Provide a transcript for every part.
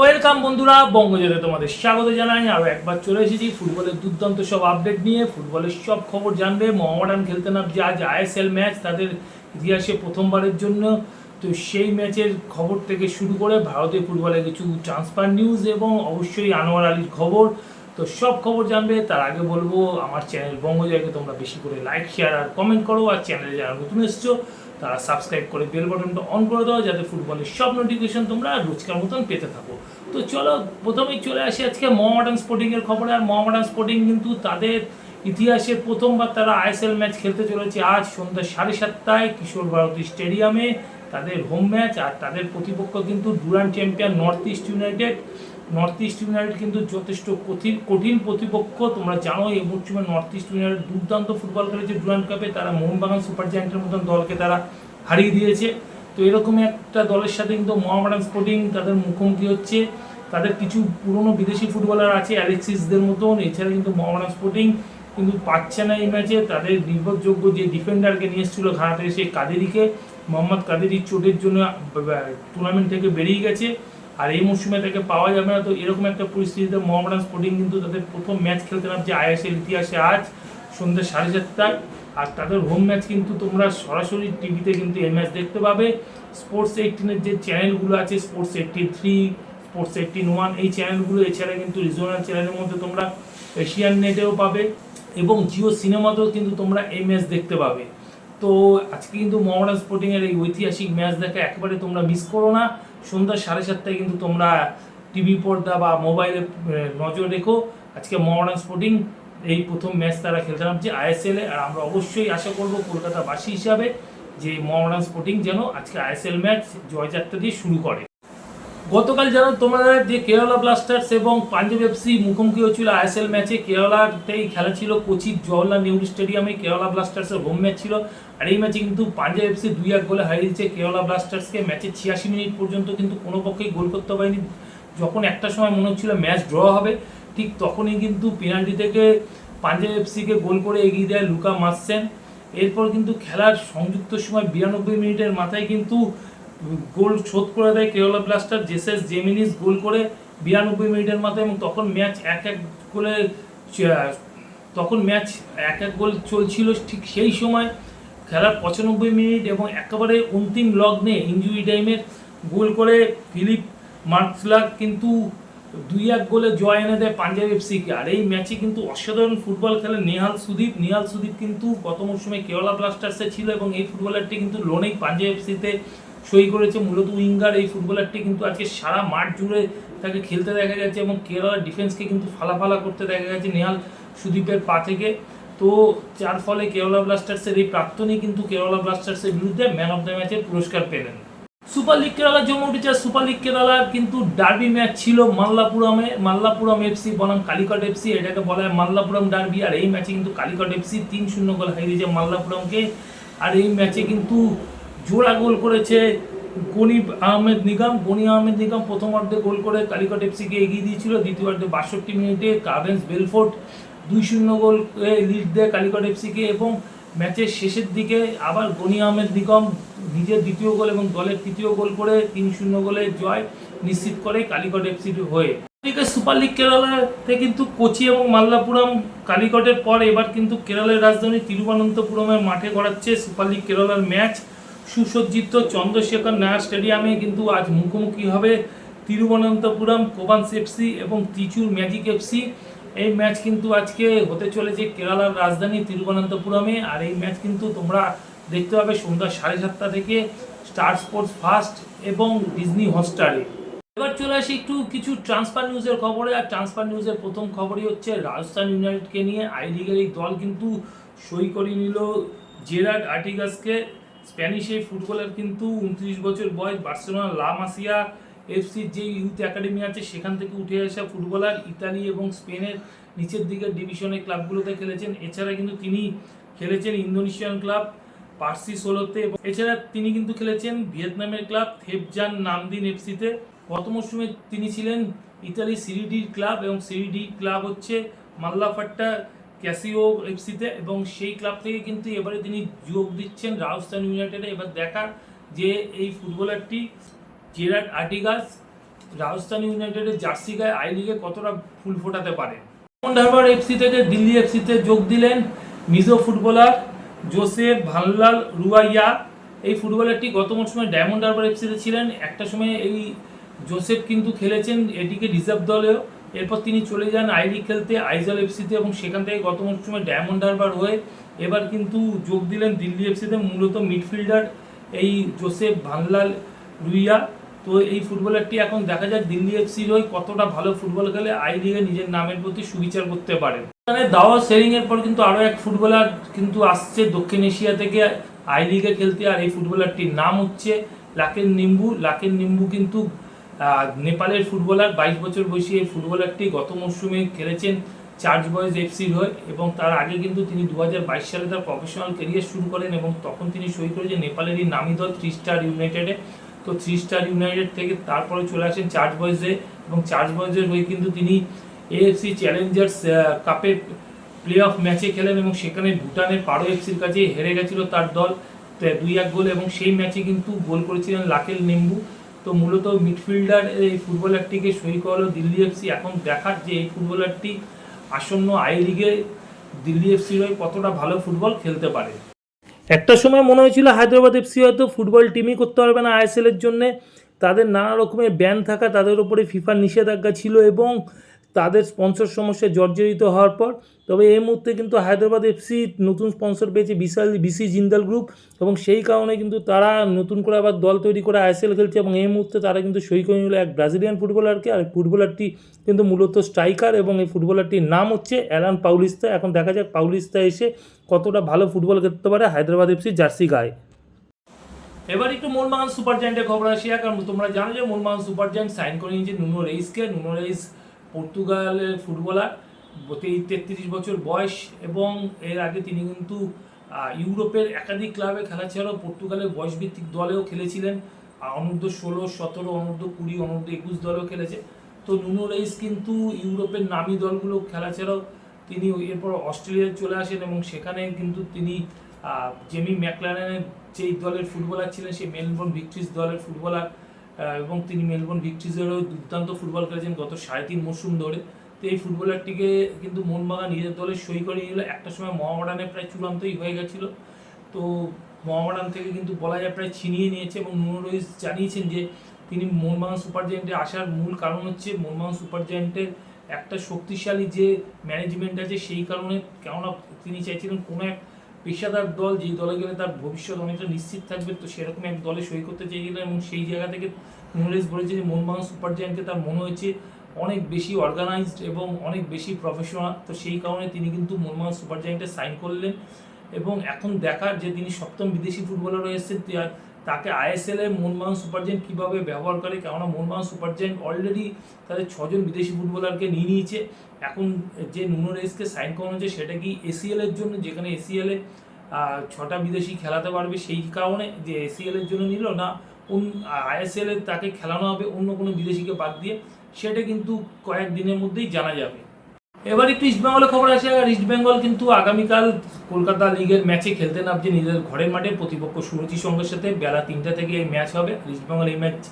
Welcome বন্ধুরা বঙ্গজলে তোমাদের স্বাগত জানাই। আরও একবার চলে এসেছি ফুটবলের দুর্দান্ত সব আপডেট নিয়ে। ফুটবলের সব খবর জানবে। মোহামেডান খেলতে নামছে আজ আইএসএল ম্যাচ তাদের ইতিহাসে প্রথমবারের জন্য। তো সেই ম্যাচের খবর থেকে শুরু করে ভারতীয় ফুটবলের কিছু ট্রান্সফার নিউজ এবং অবশ্যই আনোয়ার আলীর খবর। তো সব খবর জানবে, তার আগে বলব, আমার চ্যানেল বঙ্গজয়কে তোমরা বেশি করে লাইক শেয়ার আর কমেন্ট করো, আর চ্যানেলে যারা নতুন এসছো, তারা সাবস্ক্রাইব করে বেল বাটনটা অন করে দাও, যাতে ফুটবলের সব নোটিফিকেশন তোমরা রোজকার মতন পেতে থাকো। তো চলো, প্রথমেই চলে আসি আজকে মোহামেডান স্পোর্টিংয়ের খবরে, আর মোহামেডান স্পোর্টিং কিন্তু তাদের ইতিহাসে প্রথমবার তারা আইএসএল ম্যাচ খেলতে চলেছে আজ সন্ধ্যা সাড়ে সাতটায় কিশোর ভারতী স্টেডিয়ামে তাদের হোম ম্যাচ আর তাদের প্রতিপক্ষ কিন্তু Durand champion North East United North East United কিন্তু যথেষ্ট কঠিন কঠিন প্রতিপক্ষ, তোমরা জানো এই মরশুমে নর্থ ইস্ট ইউনাইটেড দুর্দান্ত ফুটবল খেলেছে ডুরান্ট কাপে তারা মোহনবাগান সুপার জায়ান্টের মতন দলকে তারা হারিয়ে দিয়েছে। তো এরকম একটা দলের সাথে কিন্তু মোহামেডান স্পোর্টিং তাদের মুখোমুখি হচ্ছে। তাদের কিছু পুরনো বিদেশি ফুটবলার আছে অ্যালেক্সিসদের মতন। এছাড়া কিন্তু মোহামেডান স্পোর্টিং কিন্তু পাচ্ছে না এই ম্যাচে তাদের নির্ভরযোগ্য যে ডিফেন্ডারকে নিয়ে এসেছিল ঘাড়াতে সেই কাদেরিকে, মোহাম্মদ কাদেরি চোটের জন্য টুর্নামেন্ট থেকে বেরিয়ে গেছে। আর এই মরশুমে তাকে পাওয়া যাবে না, তো এরকম একটা পরিস্থিতিতে মোহামেডান স্পোর্টিং কিন্তু তাদের প্রথম ম্যাচ খেলতে নামছে আইএসএল ইতিহাসে আজ সন্ধ্যে সাড়ে চারটায়। আর তাদের হোম ম্যাচ কিন্তু তোমরা সরাসরি টিভিতে কিন্তু এই ম্যাচ দেখতে পাবে। স্পোর্টস এইটিনের যে চ্যানেলগুলো আছে sports eighty three sports eighteen one এই চ্যানেলগুলো এছাড়া কিন্তু রিজনাল চ্যানেলের মধ্যে তোমরা এশিয়ান নেটেও পাবে এবং জিও সিনেমাতেও কিন্তু তোমরা এই ম্যাচ দেখতে পাবে। তো আজকে কিন্তু মোহামেডান স্পোর্টিংয়ের এই ঐতিহাসিক ম্যাচ দেখা একেবারে তোমরা মিস করো না। সন্ধ্যা সাড়ে সাতটায় কিন্তু তোমরা টিভি পর্দা বা মোবাইলে নজর রেখো। আজকে মোহামেডান স্পোর্টিং এই প্রথম ম্যাচ তারা খেলতে নামছে আইএসএলে আর আমরা অবশ্যই আশা করব কলকাতাবাসী হিসাবে যে মোহামেডান স্পোর্টিং যেন আজকে আইএসএল ম্যাচ জয়যাত্রা দিয়ে শুরু করে। গতকাল জানো তোমরা যে কেরালা ব্লাস্টার্স এবং পাঞ্জাব এফসি মুখোমুখি হচ্ছিল আইএসএল ম্যাচে, কেরালাতেই খেলা ছিল কোচির জওয়াহরলাল নেহরু স্টেডিয়ামে, কেরালা ব্লাস্টার্সের হোম ম্যাচ ছিল। আর এই ম্যাচে কিন্তু পাঞ্জাব এফসি দুই এক গোলে হারিয়ে দিচ্ছে কেরালা ব্লাস্টার্সকে। ম্যাচের ছিয়াশি মিনিট পর্যন্ত কিন্তু কোনো পক্ষেই গোল করতে পারেনি। যখন একটা সময় মনে হচ্ছিল ম্যাচ ড্র হবে, ঠিক তখনই কিন্তু পেনাল্টি থেকে পাঞ্জাব এফসিকে গোল করে এগিয়ে দেয় লুকা মাসসেন এরপর কিন্তু খেলার সংযুক্ত সময় বিরানব্বই মিনিটের মাথায় কিন্তু গোল শোধ করে দেয় Kerala Blaster Jesus Jimenez goal করে বিরানব্বই মিনিটের মাথায় এবং তখন ম্যাচ এক এক গোলে তখন ম্যাচ এক এক গোল চলছিল ঠিক সেই সময়। খেলার পঁচানব্বই মিনিট এবং একেবারে অন্তিম লগ্নে ইঞ্জুরি টাইমের গোল করে ফিলিপ মার্কসলাক কিন্তু দুই এক গোলে জয় এনে দেয় পাঞ্জাব এফসিকে। আর এই ম্যাচে কিন্তু অসাধারণ ফুটবল খেলে নেহাল সুদীপ। নেহাল সুদীপ কিন্তু গত মৌসুমে কেরালা ব্লাস্টার্সে ছিল এবং এই ফুটবলারটি কিন্তু লোনেই পাঞ্জাব এফসিতে সই করেছে মূলত উইঙ্গার এই ফুটবলারটি, কিন্তু আজকে সারা মাঠ জুড়ে তাকে খেলতে দেখা যাচ্ছে এবং কেরালার ডিফেন্সকে কিন্তু ফালাফালা করতে দেখা গেছে নেহাল সুদীপের পা থেকে। তো যার ফলে কেরালা ব্লাস্টার্সের এই প্রাক্তনই কিন্তু কেরালা ব্লাস্টার্সের বিরুদ্ধে ম্যান অফ দ্য ম্যাচের পুরস্কার পেলেন। সুপার লিগ কেরালা জমে উঠেছে সুপার লিগ কেরালার কিন্তু ডার্বি ম্যাচ ছিল মাল্লাপুরমে, মাল্লাপুরম এফসি বনাম কালিকট এফসি এটাকে বলা হয় মাল্লাপুরম ডার্বি আর এই ম্যাচে কিন্তু কালিকট এফসি তিন শূন্য গোল হারিয়ে দিয়েছে মাল্লাপুরমকে। আর এই ম্যাচে কিন্তু জোড়া গোল করেছে গনিব আহমেদ নিগম। গনি আহমেদ নিগম প্রথমার্ধে গোল করে কালিকট এফসিকে এগিয়ে দিয়েছিল দ্বিতীয়ার্ধে বাষট্টি মিনিটে কাভেন্স বেলফোর্ট দুই শূন্য গোল লিড দেয় কালিকট এফসিকে এবং ম্যাচের শেষের দিকে আবার গনি আহমেদ নিগম নিজের দ্বিতীয় গোল এবং দলের তৃতীয় গোল করে তিন শূন্য গোলে জয় নিশ্চিত করে কালিকট এফসির হয়ে। এদিকে সুপার লিগ কেরালাতে কিন্তু কোচি এবং মাল্লাপুরম কালিকটের পর এবার কিন্তু কেরলের রাজধানী তিরুবনন্তপুরমের মাঠে গড়াচ্ছে সুপার লিগ কেরালার ম্যাচ। সুসজ্জিত চন্দ্রশেখর নায়ার স্টেডিয়ামে কিন্তু আজ মুখোমুখি হবে তিরুবনন্তপুরম কোবান্স এফসি এবং তিচুর ম্যাজিক এফসি এই ম্যাচ কিন্তু আজকে হতে চলেছে কেরালার রাজধানী তিরুবনন্তপুরমে। আর এই ম্যাচ কিন্তু তোমরা দেখতে পাবে সন্ধ্যা সাড়ে সাতটা থেকে স্টার স্পোর্টস ফার্স্ট এবং ডিজনি হটস্টারে। এবার চলে আসি একটু কিছু ট্রান্সফার নিউজের খবরে। আর ট্রান্সফার নিউজের প্রথম খবরই হচ্ছে রাজস্থান ইউনাইটেডকে নিয়ে। আই লিগের এই দল কিন্তু সই করে নিল জেরার্ড আর্টিগাসকে। স্প্যানিশ এই ফুটবলার কিন্তু উনত্রিশ বছর বয়স বার্সেলোনা লা মাসিয়া এফসির যে ইউথ একাডেমি আছে, সেখান থেকে উঠে আসা ফুটবলার ইতালি এবং স্পেনের নিচের দিকের ডিভিশনের ক্লাবগুলোতে খেলেছেন। এছাড়া কিন্তু তিনি খেলেছেন ইন্দোনেশিয়ান ক্লাব পার্সি সোলোতে এবং এছাড়া তিনি কিন্তু খেলেছেন ভিয়েতনামের ক্লাব থেপজান নামদিন এফসিতে। গত মরশুমে তিনি ছিলেন ইতালি সিরিডি ক্লাব এবং সিরিডি ক্লাব হচ্ছে মাল্লাফাট্টা ক্যাসিও এফসিতে এবং সেই ক্লাব থেকে কিন্তু এবারে তিনি যোগ দিচ্ছেন রাজস্থান ইউনাইটেডে। এবার দেখার যে এই ফুটবলারটি, জেরার্ড আর্টিগাস, রাজস্থান ইউনাইটেডের জার্সি গায়ে আই লিগে কতটা ফুল ফোটাতে পারে? হারবার এফসি থেকে দিল্লি এফসিতে যোগ দিলেন Mizo footballer Joseph Vanlalruaia. এই ফুটবলারটি গত মৌসুমে ডায়মন্ড হারবার এফসিতে ছিলেন। একটা সময় এই জোসেফ কিন্তু খেলেছেন এটিকে রিজার্ভ দলেও। এরপর তিনি চলে যান আই খেলতে, আইজল এফসিতে এবং সেখান থেকে গত মৌসুমে ডায়মন্ড হারবার হয়ে এবার কিন্তু যোগ দিলেন দিল্লি এফসিতে মূলত মিডফিল্ডার এই জোসেফ ভানলাল রুইয়া। তো এই ফুটবলারটি এখন দেখা যাক দিল্লি এফসির হয়ে কতটা ভালো ফুটবল খেলে আই লিগে নিজের নামের প্রতি সুবিচার করতে পারেন এখানে দাওয়া সেরিং এর পর কিন্তু আরও এক ফুটবলার কিন্তু আসছে দক্ষিণ এশিয়া থেকে আই লিগে খেলতে, আর এই ফুটবলারটির নাম হচ্ছে লাকেন নিম্বু। লাকেন নিম্বু কিন্তু নেপালের ফুটবলার, বাইশ বছর বয়সী এই ফুটবলারটি গত মরশুমে খেলেছেন চার্জ বয়েজ এফসির হয়ে এবং তার আগে কিন্তু তিনি দু হাজার বাইশ সালে তার প্রফেশনাল কেরিয়ার শুরু করেন এবং তখন তিনি সই করেছেন নেপালেরই নামি দল থ্রি স্টার ইউনাইটেডে তো থ্রি স্টার ইউনাইটেড থেকে তারপরে চলে আসেন চার্জ বয়েজে এবং চার্জ বয়েজের হয়ে কিন্তু তিনি এএফসি চ্যালেঞ্জার্স কাপের প্লে অফ ম্যাচে খেলেন এবং সেখানে ভুটানের পারো এফসির কাছে হেরে গেছিল তার দল দুই এক গোল এবং সেই ম্যাচে কিন্তু গোল করেছিলেন লাকেল নেম্বু। তো মূলত মিডফিল্ডার এই ফুটবলারটিকে সই করল দিল্লি এফসি। এখন দেখার যে এই ফুটবলারটি আসন্ন আই লিগে দিল্লি এফসির হয়ে কতটা ভালো ফুটবল খেলতে পারে। একটা সময় মনে হয়েছিল হায়দ্রাবাদ এফসি হয়তো ফুটবল টিমই করতে পারবে না আইএসএল জন্যে জন্য। তাদের নানা রকমের ব্যান থাকা তাদের ওপরে ফিফার নিষেধাজ্ঞা ছিল এবং তাদের স্পন্সর সমস্যায় জর্জরিত হওয়ার পর, তবে এই মুহূর্তে কিন্তু হায়দ্রাবাদ এফসি নতুন স্পন্সর পেয়েছে বিশাল বিসি জিন্দাল গ্রুপ এবং সেই কারণে কিন্তু তারা নতুন করে আবার দল তৈরি করে আইএসএল খেলছে এবং এই মুহূর্তে তারা কিন্তু সই করে নিল এক ব্রাজিলিয়ান ফুটবলারকে আর ফুটবলারটি কিন্তু মূলত স্ট্রাইকার এবং এই ফুটবলারটির নাম হচ্ছে অ্যালান পাউলিস্তা এখন দেখা যাক পাউলিস্তা এসে কতটা ভালো ফুটবল খেলতে পারে হায়দ্রাবাদ এফসি জার্সি গায়ে। এবার একটু মোহনবাগান সুপার জায়েন্টের খবর আসি। কারণ তোমরা জানো যে মোহনবাগান সুপার জায়েন্ট সাইন করে নিয়েছে নুনো রেইসকে। নুনো রেইস পর্তুগালের ফুটবলার তেত্রিশ বছর বয়স এবং এর আগে তিনি কিন্তু ইউরোপের একাধিক ক্লাবে খেলা ছাড়াও পর্তুগালের বয়সভিত্তিক দলেও খেলেছিলেন। অনূর্ধ্ব ষোলো, সতেরো, অনূর্ধ্ব কুড়ি, অনূর্ধ্ব একুশ দলেও খেলেছে। তো নুনো রেইস কিন্তু ইউরোপের নামি দলগুলো খেলা ছাড়াও তিনি এরপর অস্ট্রেলিয়ায় চলে আসেন এবং সেখানে কিন্তু তিনি জেমি ম্যাকলারেনের যেই দলের ফুটবলার ছিলেন, সেই মেলবোর্ন ভিক্ট্রিজ দলের ফুটবলার এবং তিনি মেলবোর্ন ভিক্ট্রিজেরও দুর্দান্ত ফুটবল খেলেছেন গত সাড়ে তিন মরশুম ধরে। তো এই ফুটবলারটিকে কিন্তু মোহনবাগান নিজের দলে সই করে নিল। একটা সময় মহামডানে প্রায় চূড়ান্তই হয়ে গেছিল। তো মহামডান থেকে কিন্তু বলা যায় প্রায় ছিনিয়ে নিয়েছে এবং নুনো রইস জানিয়েছেন যে তিনি মোহনবাগান সুপার জায়েন্টে আসার মূল কারণ হচ্ছে মোহনবাগান সুপার জায়েন্টের একটা শক্তিশালী যে ম্যানেজমেন্ট আছে সেই কারণে কেননা তিনি চাইছিলেন কোনো এক পেশাদার দল, যেই দলে গেলে তার ভবিষ্যৎ অনেকটা নিশ্চিত থাকবে, তো সেরকম এক দলে সই করতে চেয়ে চেয়েছিলেন এবং সেই জায়গা থেকে নুরেজ বলেছে যে মোহনবাগান সুপার জায়ান্টকে তার মনে হয়েছে অনেক বেশি অর্গানাইজড এবং অনেক বেশি প্রফেশনাল তো সেই কারণে তিনি কিন্তু মোহনবাগান সুপার জায়ান্টে সাইন করলেন। এবং এখন দেখার যে তিনি সপ্তম বিদেশি ফুটবলার হয়ে এসেছেন তাকে আইএসএল এ মোহনবাগান সুপার জায়ান্ট কীভাবে ব্যবহার করে? কেননা মোহনবাগান সুপার জায়ান্ট অলরেডি তাদের ছজন বিদেশি ফুটবলারকে নিয়ে নিয়েছে। এখন যে নুনো রেসকে সাইন করানো হচ্ছে সেটা কি এসিএল এর জন্য? যেখানে এসিএল এ ছটা বিদেশি খেলাতে পারবে সেই কারণে যে এসিএল এর জন্য নিল না আইএসএল এর তাকে খেলানো হবে অন্য কোনো বিদেশিকে বাদ দিয়ে? সেটা কিন্তু কয়েক দিনের মধ্যেই জানা যাবে। এবার একটু ইস্টবেঙ্গলের খবর আসে, আর ইস্টবেঙ্গল কিন্তু আগামীকাল কলকাতা লিগের ম্যাচে খেলতে নামছে নিজেদের ঘরের মাঠে। প্রতিপক্ষ সুরুচি সঙ্গের সাথে বেলা তিনটা থেকে এই ম্যাচ হবে। ইস্টবেঙ্গল এই ম্যাচ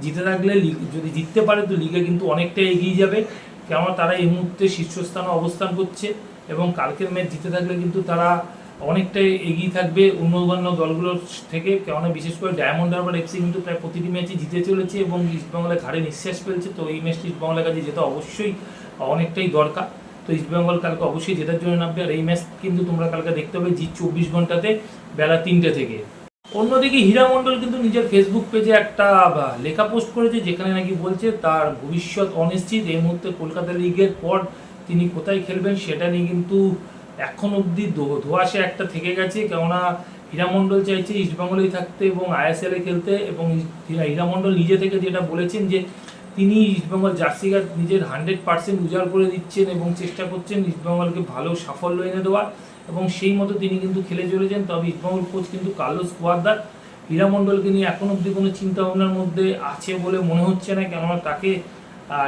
জিতে থাকলে লিগ- যদি জিততে পারে, তো লিগে কিন্তু অনেকটা এগিয়ে যাবে। কেননা তারা এই মুহূর্তে শীর্ষস্থানে অবস্থান করছে এবং কালকের ম্যাচ জিতে থাকলে কিন্তু তারা অনেকটাই এগিয়ে থাকবে অন্য অন্য দলগুলোর থেকে। কেননা বিশেষ করে ডায়মন্ড হারবার এফসি কিন্তু প্রায় প্রতিটি ম্যাচই জিতে চলেছে এবং ইস্টবেঙ্গলের ঘাড়ে নিঃশ্বাস ফেলছে। তো এই ম্যাচটি ইস্টবেঙ্গলের কাছে যেটা অবশ্যই অনেকটাই দরকার। তো ইস্টবেঙ্গল কালকে অবশ্যই জেতার জন্য নামবে। আর এই ম্যাচ কিন্তু তোমরা কালকে দেখতে পাবে জি চব্বিশ ঘন্টাতে বেলা তিনটে থেকে। অন্যদিকে হীরা মণ্ডল কিন্তু নিজের ফেসবুক পেজে একটা লেখা পোস্ট করেছে, যেখানে নাকি বলছে তার ভবিষ্যৎ অনিশ্চিত। এই মুহূর্তে কলকাতা লিগের পর তিনি কোথায় খেলবেন সেটা নিয়ে কিন্তু এখন অবধি ধোঁয়াশা একটা থেকে গেছে। কেননা হীরামণ্ডল চাইছে ইস্টবেঙ্গলেই থাকতে এবং আইএসএল খেলতে এবং হীরা- হীরামণ্ডল নিজে থেকে যেটা বলেছেন যে তিনি ইস্টবেঙ্গল জার্সি গার্ড নিজের হান্ড্রেড পার্সেন্ট উজাড় করে দিচ্ছেন এবং চেষ্টা করছেন ইস্টবেঙ্গলকে ভালো সাফল্য এনে দেওয়ার এবং সেই মতো তিনি কিন্তু খেলে চলেছেন। তবে ইস্টবেঙ্গল কোচ কিন্তু কার্লোস কুয়ারদার হীরামণ্ডলকে নিয়ে এখন অবধি কোনো চিন্তা ভাবনার মধ্যে আছে বলে মনে হচ্ছে না, কেননা তাকে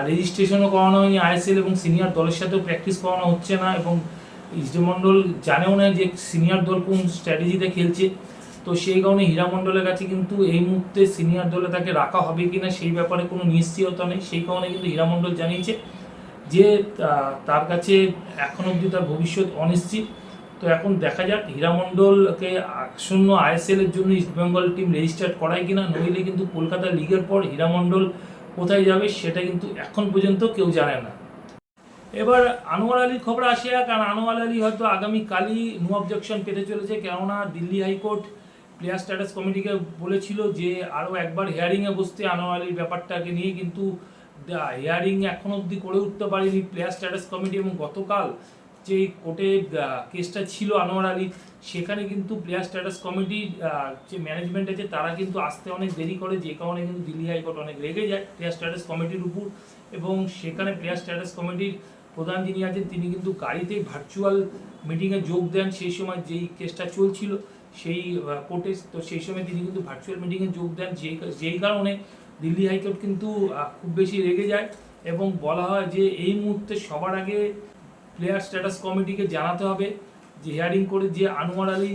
রেজিস্ট্রেশনও করানো হয়নি আইএসএল এবং সিনিয়র দলের সাথেও প্র্যাকটিস করানো হচ্ছে না এবং ইস্টমন্ডল জানেও না যে সিনিয়র দল কোন স্ট্র্যাটেজিতে খেলছে। তো সেই কারণে হীরা মণ্ডলের কাছে কিন্তু এই মুহূর্তে সিনিয়র দলে তাকে রাখা হবে কি না সেই ব্যাপারে কোনো নিশ্চয়তা নেই। সেই কারণে কিন্তু হীরা মণ্ডল জানিয়েছে যে তার কাছে এখন অবধি তার ভবিষ্যৎ অনিশ্চিত। তো এখন দেখা যাক হীরামণ্ডলকে শূন্য আইএসএল এর জন্য ইস্টবেঙ্গল টিম রেজিস্টার করায় কিনা, নইলে কিন্তু কলকাতা লিগের পর হীরামণ্ডল কোথায় যাবে সেটা কিন্তু এখন পর্যন্ত কেউ জানে না। এবার আনোয়ার আলীর খবর আসে কারণ আনোয়ার আলী হয়তো আগামীকালই নো অবজেকশন পেতে চলেছে, কেননা দিল্লি হাইকোর্ট প্লেয়ার স্ট্যাটাস কমিটিকে বলেছিল যে আরও একবার হিয়ারিংয়ে বসতে আনোয়ার ব্যাপারটাকে নিয়ে, কিন্তু হিয়ারিং এখন অবধি করে উঠতে পারেনি প্লেয়ার স্ট্যাটাস কমিটি এবং গতকাল যে কোর্টে কেসটা ছিল আনোয়ার আলী সেখানে কিন্তু প্লেয়ার স্ট্যাটাস কমিটি যে ম্যানেজমেন্ট আছে, তারা কিন্তু আসতে অনেক দেরি করে, যে কারণে কিন্তু দিল্লি হাইকোর্ট অনেক রেগে যায় প্লেয়ার স্ট্যাটাস কমিটির উপর এবং সেখানে প্লেয়ার স্ট্যাটাস কমিটির প্রধান যিনি আছেন, তিনি কিন্তু গাড়িতেই ভার্চুয়াল মিটিংয়ে যোগ দেন, সেই সময় যেই কেসটা চলছিল। সেই কোর্টে তো সেই সময় তিনি কিন্তু ভার্চুয়াল মিটিংয়ে যোগ দেন। যেই যেই কারণে দিল্লি হাইকোর্ট কিন্তু খুব বেশি রেগে যায় এবং বলা হয় যে এই মুহূর্তে সবার আগে প্লেয়ার স্ট্যাটাস কমিটিকে জানাতে হবে যে হিয়ারিং করে যে আনোয়ার আলী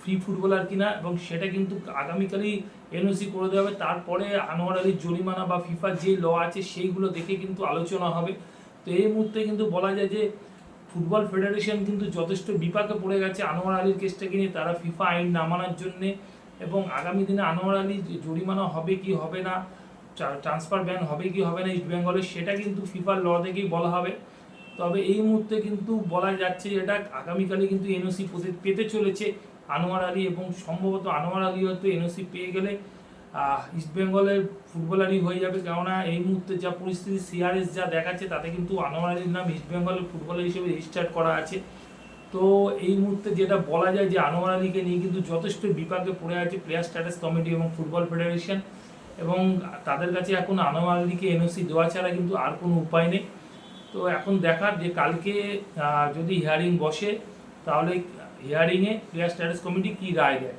ফ্রি ফুটবলার কিনা এবং সেটা কিন্তু আগামীকালই এনওসি করে দেওয়া হবে। তারপরে আনোয়ার আলীর জরিমানা বা ফিফার যে ল আছে, সেইগুলো দেখে কিন্তু আলোচনা হবে। তো এই মুহূর্তে কিন্তু বলা যায় যে ফুটবল ফেডারেশন কিন্তু যথেষ্ট বিপাকে পড়ে গেছে আনোয়ার আলীর কেসটাকে নিয়ে তারা ফিফা আইন নামানোর জন্যে। এবং আগামী দিনে আনোয়ার আলী জরিমানা হবে কি হবে না ট্রান্সফার ব্যান হবে কি হবে না ইস্ট বেঙ্গলে, সেটা কিন্তু ফিফার ল থেকেই বলা হবে। তবে এই মুহূর্তে কিন্তু বলা যাচ্ছে যে এটা আগামীকালে কিন্তু এনওসি পেতে চলেছে আনোয়ার আলী এবং সম্ভবত আনোয়ার আলী হয়তো এনওসি পেয়ে গেলে আহ, ইস্ট বেঙ্গলের ফুটবলারই হয়ে যাবে। কেননা এই মুহূর্তে যা পরিস্থিতি সিআরএস যা দেখাচ্ছে তাতে কিন্তু আনোয়ার আলীর নাম ইস্ট বেঙ্গলের ফুটবলার হিসেবে রেজিস্টার করা আছে। তো এই মুহূর্তে যেটা বলা যায় যে আনোয়ার আলীকে নিয়ে কিন্তু যথেষ্ট বিপাকে পড়ে আছে প্লেয়ার স্ট্যাটাস কমিটি এবং ফুটবল ফেডারেশন এবং তাদের কাছে এখন আনোয়ার আলীকে এনওসি দেওয়া ছাড়া কিন্তু আর কোনো উপায় নেই। তো এখন দেখার যে কালকে যদি হিয়ারিং বসে তাহলে হিয়ারিংয়ে প্লেয়ার স্ট্যাটাস কমিটি কী রায় দেয়?